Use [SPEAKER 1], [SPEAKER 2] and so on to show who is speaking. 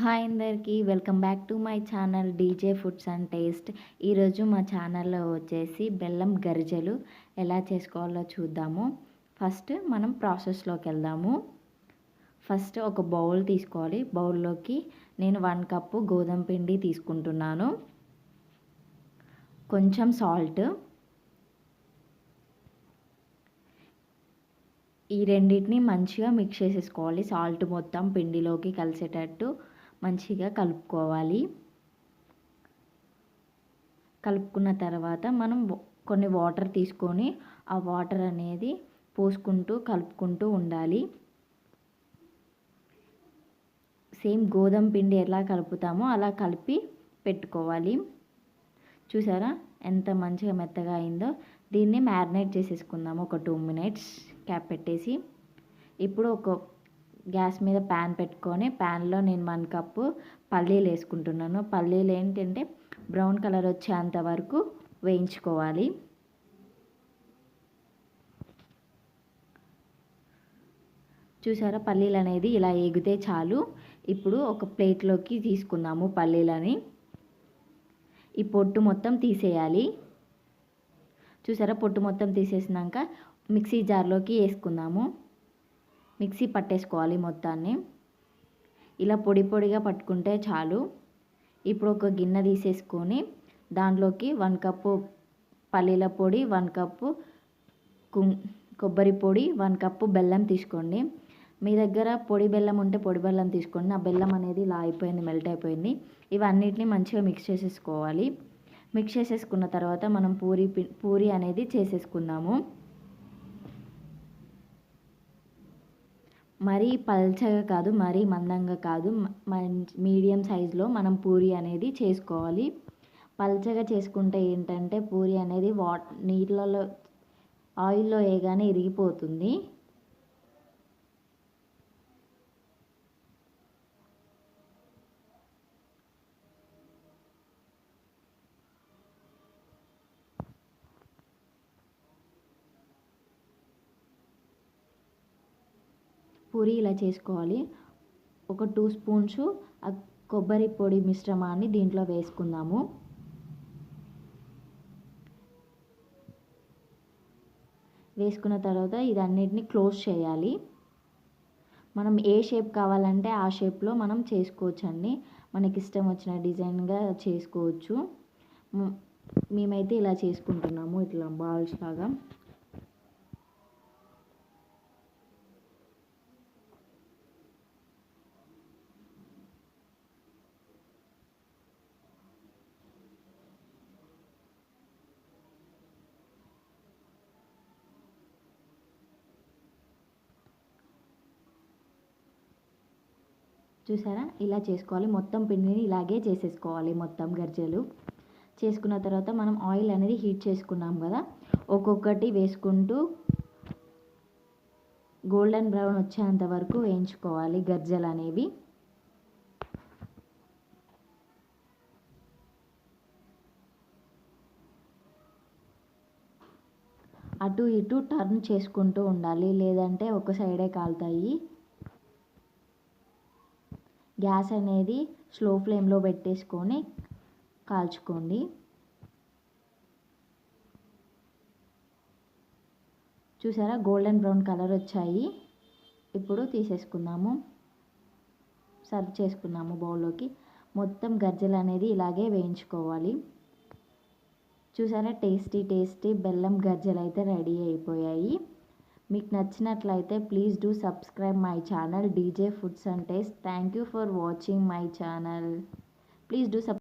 [SPEAKER 1] Hi అందరికీ welcome back to my channel DJ foods and taste. ఈరోజు మా ఛానల్లో వచ్చేసి బెల్లం గరిజెలు ఎలా చేసుకోవాలో చూద్దాము. ఫస్ట్ మనం ప్రాసెస్లోకి వెళ్దాము. ఫస్ట్ ఒక బౌల్ తీసుకోవాలి. బౌల్లోకి నేను వన్ కప్పు గోధుమ పిండి తీసుకుంటున్నాను. కొంచెం సాల్ట్. ఈ రెండింటిని మంచిగా మిక్స్ చేసేసుకోవాలి. సాల్ట్ మొత్తం పిండిలోకి కలిసేటట్టు. మంచిగా కలుపుకోవాలి. కలుపుకున్న తర్వాత మనం కొన్ని వాటర్ తీసుకొని ఆ వాటర్ అనేది పోసుకుంటూ కలుపుకుంటూ ఉండాలి. సేమ్ గోధుమ పిండి ఎలా కలుపుతామో అలా కలిపి పెట్టుకోవాలి. చూసారా? ఎంత మంచిగా మెత్తగా అయిందో. దీన్ని మ్యారినేట్ చేసేసుకుందాము ఒక టూ మినిట్స్ క్యాప్ పెట్టేసి. ఇప్పుడు ఒక గ్యాస్ మీద ప్యాన్ పెట్టుకొని ప్యాన్లో నేను వన్ కప్పు పల్లీలు వేసుకుంటున్నాను. పల్లీలు ఏంటంటే బ్రౌన్ కలర్ వచ్చేంత వరకు వేయించుకోవాలి. చూసారా పల్లీలు అనేది ఇలా ఎగితే చాలు. ఇప్పుడు ఒక ప్లేట్లోకి తీసుకుందాము పల్లీలని. ఈ పొట్టు మొత్తం తీసేయాలి. చూసారా పొట్టు మొత్తం తీసేసినాక మిక్సీ జార్లోకి వేసుకుందాము. మిక్సీ పట్టేసుకోవాలి మొత్తాన్ని. ఇలా పొడి పొడిగా పట్టుకుంటే చాలు. ఇప్పుడు ఒక గిన్నె తీసేసుకొని దాంట్లోకి వన్ కప్పు పల్లీల పొడి వన్ కప్పు కొబ్బరి పొడి వన్ కప్పు బెల్లం తీసుకోండి. మీ దగ్గర పొడి బెల్లం ఉంటే పొడి బెల్లం తీసుకోండి. ఆ బెల్లం అనేది ఇలా అయిపోయింది మెల్ట్ అయిపోయింది. ఇవన్నిటిని మంచిగా మిక్స్ చేసేసుకోవాలి. మిక్స్ చేసేసుకున్న తర్వాత మనం పూరి పూరి అనేది చేసేసుకుందాము. మరీ పల్చగా కాదు మరీ మందంగా కాదు. మీడియం సైజులో మనం పూరి అనేది చేసుకోవాలి. పల్చగా చేసుకుంటే ఏంటంటే పూరి అనేది వాట్ నీళ్ళలో ఆయిల్లో వేయగానే ఇరిగిపోతుంది. పూరి ఇలా చేసుకోవాలి. ఒక టూ స్పూన్స్ కొబ్బరి పొడి మిశ్రమాన్ని దీంట్లో వేసుకుందాము. వేసుకున్న తర్వాత ఇదన్నిటిని క్లోజ్ చేయాలి. మనం ఏ షేప్ కావాలంటే ఆ షేప్లో మనం చేసుకోవచ్చండి. మనకి ఇష్టం వచ్చిన డిజైన్గా చేసుకోవచ్చు. మేమైతే ఇలా చేసుకుంటున్నాము ఇట్లా బాల్స్ లాగా. చూసారా? ఇలా చేసుకోవాలి. మొత్తం పిండిని ఇలాగే చేసేసుకోవాలి. మొత్తం గర్జెలు. చేసుకున్న తర్వాత మనం ఆయిల్ అనేది హీట్ చేసుకున్నాం కదా? ఒక్కొక్కటి వేసుకుంటూ గోల్డెన్ బ్రౌన్ వచ్చేంత వరకు వేయించుకోవాలి గర్జెలు అనేవి. అటు ఇటు టర్న్ చేసుకుంటూ ఉండాలి. లేదంటే ఒక సైడే కాలుతాయి. గ్యాస్ అనేది స్లో ఫ్లేమ్లో పెట్టేసుకొని కాల్చుకోండి. చూసారా? గోల్డెన్ బ్రౌన్ కలర్ వచ్చాయి. ఇప్పుడు తీసేసుకుందాము. సర్వ్ చేసుకున్నాము బౌల్లోకి. మొత్తం గజ్జలు అనేది ఇలాగే వేయించుకోవాలి. చూసారా? టేస్టీ టేస్టీ బెల్లం గజ్జలు అయితే రెడీ అయిపోయాయి. మీకు నచ్చినట్లయితే please do subscribe my channel DJ foods and taste thank you for watching my channel please do sub